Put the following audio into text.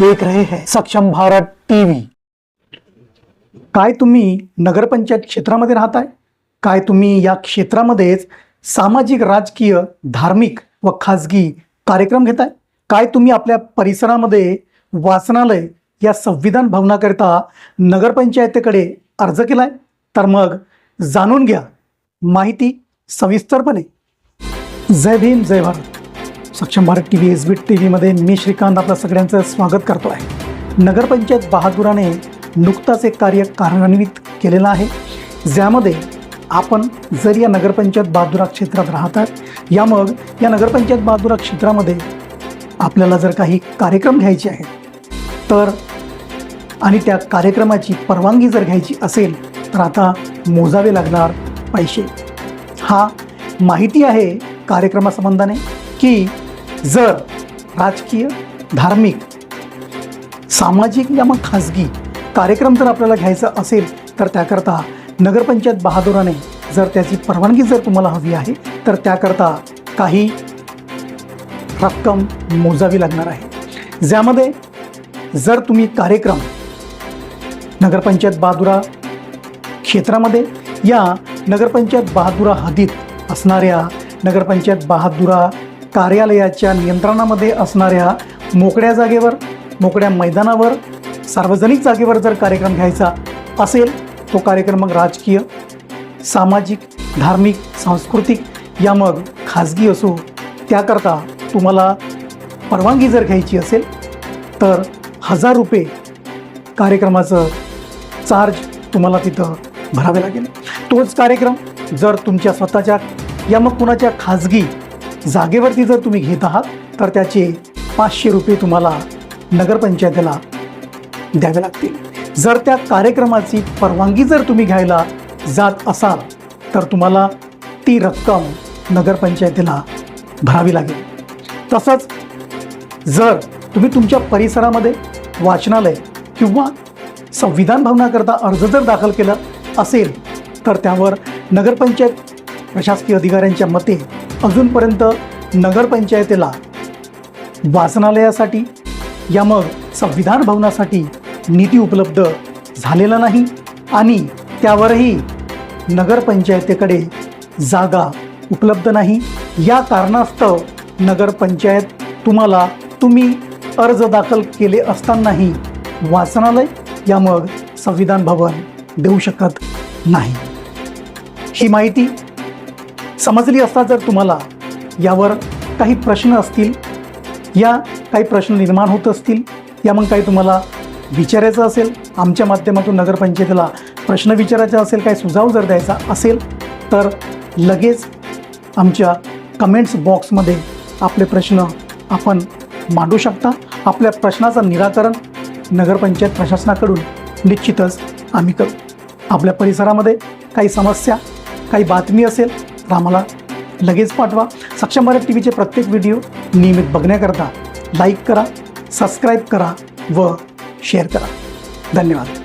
देख रहे हैं सक्षम भारत टीव्ही काय तुम्ही नगरपंचायत क्षेत्रामध्ये राहताय? काय तुम्ही या क्षेत्रामध्येच सामाजिक राजकीय धार्मिक व खाजगी कार्यक्रम घेताय? काय तुम्ही आपल्या परिसरामध्ये वाचनालय या संविधान भवनाकरिता नगरपंचायतीकडे अर्ज केलाय? तर मग जाणून घ्या. माहिती सविस्तरपणे. जय भीम जय Bharat. Saksham Bharat T V S B T व्हीमध्ये मी श्रीकांत आपल्या सगळ्यांचं स्वागत करतो आहे नगरपंचायत बहादुराने नुकताच एक कार्य कार्यान्वित केलेलं आहे. ज्यामध्ये आपण जर या नगरपंचायत बहादुरा क्षेत्रात राहतात या मग या नगरपंचायत बहादुरा क्षेत्रामध्ये आपल्याला जर काही कार्यक्रम घ्यायचे आहेत तर आणि त्या कार्यक्रमाची परवानगी जर घ्यायची असेल तर आता मोजावे लागणार पैसे. हा माहिती आहे कार्यक्रमासंबंधाने की जर राजकीय धार्मिक सामाजिक या मग खाजगी कार्यक्रम जर आपल्याला घ्यायचा असेल तर त्याकरता नगरपंचायत बहादुराने जर त्याची परवानगी जर तुम्हाला हवी आहे तर त्याकरता काही रक्कम मोजावी लागणार आहे. ज्यामध्ये जर तुम्ही कार्यक्रम नगरपंचायत बहादुरा क्षेत्रामध्ये या नगरपंचायत बहादुरा हद्दीत असणाऱ्या नगरपंचायत बहादुरा कार्यालयाच्या नियंत्रणामध्ये असणाऱ्या मोकळ्या जागेवर मोकळ्या मैदानावर सार्वजनिक जागेवर जर कार्यक्रम घ्यायचा असेल तो कार्यक्रम मग राजकीय सामाजिक धार्मिक सांस्कृतिक या मग खाजगी असो त्याकरता तुम्हाला परवानगी जर घ्यायची असेल तर हजार रुपये कार्यक्रमाचं चार्ज तुम्हाला तिथं भरावे लागेल. तोच कार्यक्रम जर तुमच्या स्वतःच्या या मग कुणाच्या खाजगी जागेवरती जर तुम्ही घेत आहात तर त्याचे पाचशे रुपये तुम्हाला नगरपंचायतीला द्यावे लागतील. जर त्या कार्यक्रमाची परवानगी जर तुम्ही घ्यायला जात असाल तर तुम्हाला ती रक्कम नगरपंचायतीला भरावी लागेल. तसंच जर तुम्ही तुमच्या परिसरामध्ये वाचनालय किंवा संविधान भवनाकरता अर्ज जर दाखल केला असेल तर त्यावर नगरपंचायत प्रशासकीय अधिकाऱ्यांच्या मते अजूनपर्यंत नगरपंचायतीला वाचनालयासाठी या मग संविधान भवनासाठी निधी उपलब्ध झालेला नाही आणि त्यावरही नगरपंचायतीकडे जागा उपलब्ध नाही. या कारणास्तव नगरपंचायत तुम्हाला तुम्ही अर्ज दाखल केले असतानाही वाचनालय या मग संविधान भवन देऊ शकत नाही. ही माहिती समजली असता जर तुम्हाला यावर काही प्रश्न असतील या काही प्रश्न निर्माण होत असतील या मग काही तुम्हाला विचारायचं असेल आमच्या माध्यमातून नगरपंचायतीला प्रश्न विचारायचा असेल काही सुझाव जर द्यायचा असेल तर लगेच आमच्या कमेंट्स बॉक्समध्ये आपले प्रश्न आपण मांडू शकता. आपल्या प्रश्नाचं निराकरण नगरपंचायत प्रशासनाकडून निश्चितच आम्ही करू. आपल्या परिसरामध्ये काही समस्या काही बातमी असेल तर आम्हाला लगेच पाठवा. सक्षम भारत टी व्हीचे प्रत्येक व्हिडिओ नियमित बघण्याकरता लाईक करा सबस्क्राईब करा व शेअर करा. धन्यवाद.